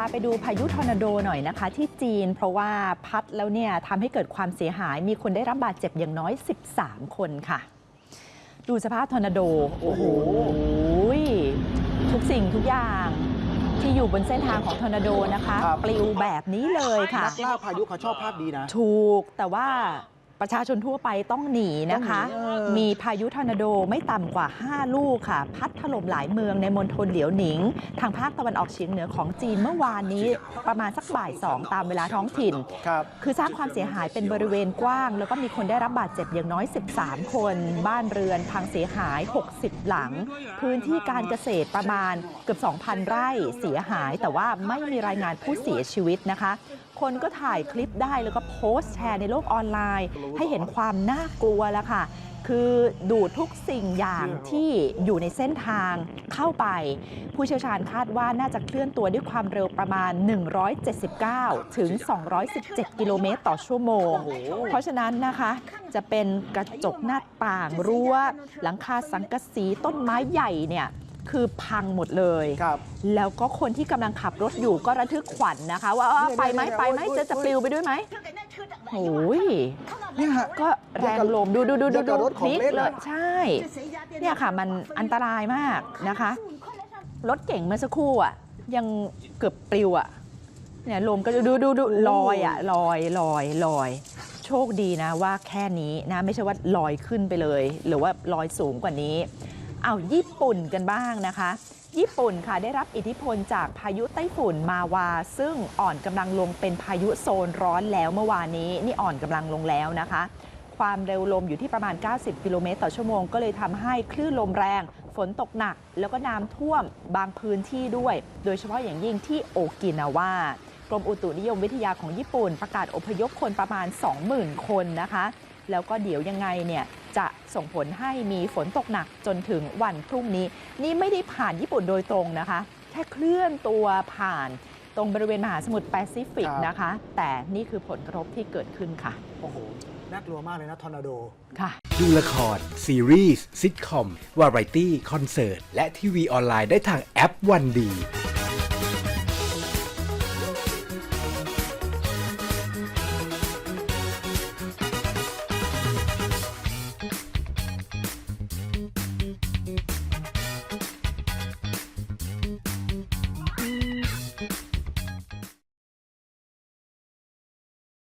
าไปดูพายุทอร์นาโดหน่อยนะคะ ที่จีน เพราะว่าพัดแล้วเนี่ยทำให้เกิดความเสียหายมีคนได้รับบาดเจ็บอย่างน้อย 13 คนค่ะ ดูสภาพทอร์นาโด โอ้โห ทุกสิ่งทุกอย่างที่อยู่บนเส้นทางของทอร์นาโดนะคะครับปลิวแบบนี้เลยค่ะนักล่าพายุเขาชอบภาพดีนะ ถูกแต่ว่า ประชาชนทั่วไปต้องหนีนะคะต้องหนีเออมีพายุทอร์นาโดไม่ต่ำกว่า 5 ลูกค่ะ พัดถล่มหลายเมืองในมณฑลเหลียวหนิง ทางภาคตะวันออกเฉียงเหนือของจีนเมื่อวานนี้ประมาณสักบ่ายสองตามเวลาท้องถิ่นครับคือสร้างความเสียหายเป็นบริเวณกว้าง แล้วก็มีคนได้รับบาดเจ็บอย่างน้อย 13 คน บ้านเรือนพังเสียหาย 60 หลัง พื้นที่การเกษตรประมาณเกือบ 2,000 ไร่เสียหาย แต่ว่าไม่มีรายงานผู้เสียชีวิตนะคะ คนก็ถ่ายคลิปได้แล้วก็โพสต์แชร์ในโลกออนไลน์ ให้เห็นความน่ากลัวแล้วค่ะ คือดูดทุกสิ่งอย่างที่อยู่ในเส้นทางเข้าไป ผู้เชี่ยวชาญคาดว่าน่าจะเคลื่อนตัวด้วยความเร็วประมาณ 179 ถึง 217 กิโลเมตรต่อชั่วโมงโอ้โหเพราะฉะนั้นนะคะจะเป็นกระจกหน้าต่างรั้วหลังคาสังกะสีต้นไม้ใหญ่เนี่ย คือพังหมดเลย ครับ แล้วก็คนที่กำลังขับรถอยู่ก็ระทึกขวัญนะคะ ว่าเอ้อเนี่ยไปไหมเนี่ยไปไหมโอ้ยจะจะโอ้ย ปลิวไปด้วยไหมโอ้ยเนี่ยฮะ ก็แรงลมดูดูดูอดูย่างกับรถของพลิกเล่นเลอะยใช่ เนี่ยค่ะมันอันตรายมากนะคะ รถเก่งเมื่อสักครู่อะ ยังเกือบปลิวอะเนี่ยลมก็ดูดูดูดูลอยอะลอยลอยลอย โชคดีนะว่าแค่นี้นะ ไม่ใช่ว่าลอยขึ้นไปเลย หรือว่าลอยสูงกว่านี้ เอาญี่ปุ่นกันบ้างนะคะ ญี่ปุ่นค่ะได้รับอิทธิพลจากพายุไต้ฝุ่นมาวา ซึ่งอ่อนกำลังลงเป็นพายุโซนร้อนแล้วเมื่อวานนี้ นี่อ่อนกำลังลงแล้วนะคะ ความเร็วลมอยู่ที่ประมาณ 90 กิโลเมตรต่อชั่วโมง ก็เลยทำให้คลื่นลมแรง ฝนตกหนัก แล้วก็น้ำท่วมบางพื้นที่ด้วย โดยเฉพาะอย่างยิ่งที่โอกินาวากรมอุตุนิยมวิทยาของญี่ปุ่น ประกาศอพยพคนประมาณ 20,000 คนนะคะ แล้วก็เดี๋ยวยังไงเนี่ย จะส่งผลให้มีฝนตกหนักจนถึงวันพรุ่งนี้ นี่ไม่ได้ผ่านญี่ปุ่นโดยตรงนะคะ แค่เคลื่อนตัวผ่านตรงบริเวณมหาสมุทรแปซิฟิกครับ นะคะ แต่นี่คือผลกระทบที่เกิดขึ้นค่ะโอ้โห น่ากลัวมากเลยนะทอร์นาโด ค่ะ ดูละคร ซีรีส์ซิทคอม วาไรตี้ คอนเสิร์ต และทีวีออนไลน์ได้ทางแอปวันดี